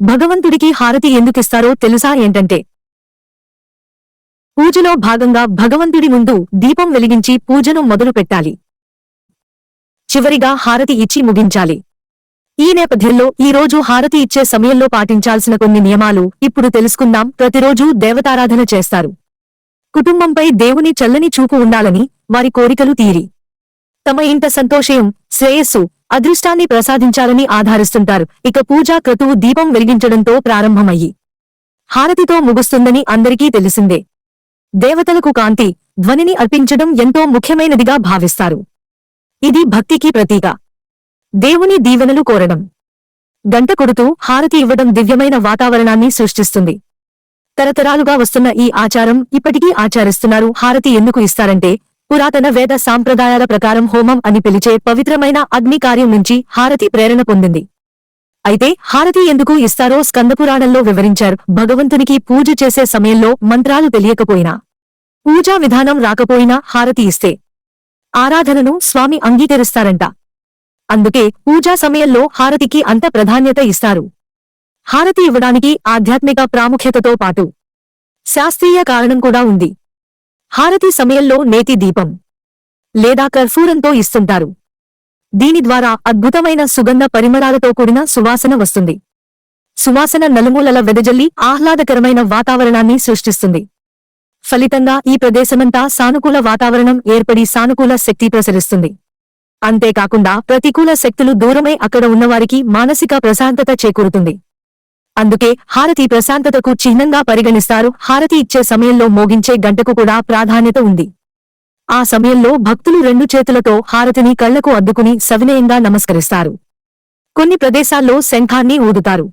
భగవంతుడికి హారతి ఎందుకిస్తారో తెలుసా ఏంటంటే? పూజలో భాగంగా భగవంతుడి ముందు దీపం వెలిగించి పూజను మొదలు పెట్టాలి. చివరిగా హారతి ఇచ్చి ముగించాలి. ఈ నేపథ్యంలో ఈ రోజు హారతి ఇచ్చే సమయంలో పాటించాల్సిన కొన్ని నియమాలు ఇప్పుడు తెలుసుకుందాం. ప్రతిరోజూ దేవతారాధన చేస్తారు. కుటుంబంపై దేవుని చల్లని చూపు ఉండాలని వారి కోరికలు తీరి. తమ ఇంట సంతోషం శ్రేయస్సు అదృష్టాన్ని ప్రసాదించాలని ఆధారిస్తుంటారు. ఇక పూజా క్రతువు దీపం వెలిగించడంతో ప్రారంభమయ్యి హారతితో ముగుస్తుందని అందరికీ తెలిసిందే. దేవతలకు కాంతి ధ్వనిని అర్పించడం ఎంతో ముఖ్యమైనదిగా భావిస్తారు. ఇది భక్తికి ప్రతీక. దేవుని దీవెనలు కోరడం. గంట కొడుతూ హారతి ఇవ్వడం దివ్యమైన వాతావరణాన్ని సృష్టిస్తుంది. తరతరాలుగా వస్తున్న ఈ ఆచారం ఇప్పటికీ ఆచరిస్తున్నారు. హారతి ఎందుకు ఇస్తారంటే పురాతన వేద సాంప్రదాయాల ప్రకారం హోమం అని పిలిచే పవిత్రమైన అగ్ని కార్యం నుంచి హారతి ప్రేరణ పొందింది. అయితే హారతి ఎందుకు ఇస్తారో స్కందపురాణంలో వివరించారు. భగవంతునికి పూజ చేసే సమయంలో మంత్రాలు తెలియకపోయినా పూజా విధానం రాకపోయినా హారతి ఇస్తే ఆరాధనను స్వామి అంగీకరిస్తారంట. అందుకే పూజా సమయంలో హారతికి అంత ప్రాధాన్యత ఇస్తారు. హారతి ఇవ్వడానికి ఆధ్యాత్మిక ప్రాముఖ్యతతో పాటు శాస్త్రీయ కారణం కూడా ఉంది. హారతి సమయంలో నేతి దీపం లేదా కర్ఫూరంతో ఇస్తుంటారు. దీని ద్వారా అద్భుతమైన సుగంధ పరిమళాలతో కూడిన సువాసన వస్తుంది. సువాసన నలుమూలల వెదజల్లి ఆహ్లాదకరమైన వాతావరణాన్ని సృష్టిస్తుంది. ఫలితంగా ఈ ప్రదేశమంతా సానుకూల వాతావరణం ఏర్పడి సానుకూల శక్తి ప్రసరిస్తుంది. అంతేకాకుండా ప్రతికూల శక్తులు దూరమై అక్కడ ఉన్నవారికి మానసిక ప్రశాంతత చేకూరుతుంది. అందుకే హారతి ప్రశాంతతకు చిహ్నంగా పరిగణిస్తారు. హారతి ఇచ్చే సమయంలో మోగించే గంటకు కూడా ప్రాధాన్యత ఉంది. ఆ సమయంలో భక్తులు రెండు చేతులతో హారతిని కళ్ళకు అద్దుకుని సవినయంగా నమస్కరిస్తారు. కొన్ని ప్రదేశాల్లో శంఖాన్ని ఊదుతారు.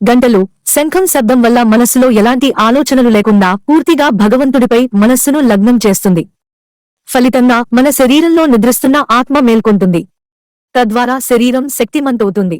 గంటలు శంఖం శబ్దం వల్ల మనస్సులో ఎలాంటి ఆలోచనలు లేకుండా పూర్తిగా భగవంతుడిపై మనస్సును లగ్నం చేస్తుంది. ఫలితంగా మన శరీరంలో నిద్రిస్తున్న ఆత్మ మేల్కొంటుంది. తద్వారా శరీరం శక్తిమంతవుతుంది.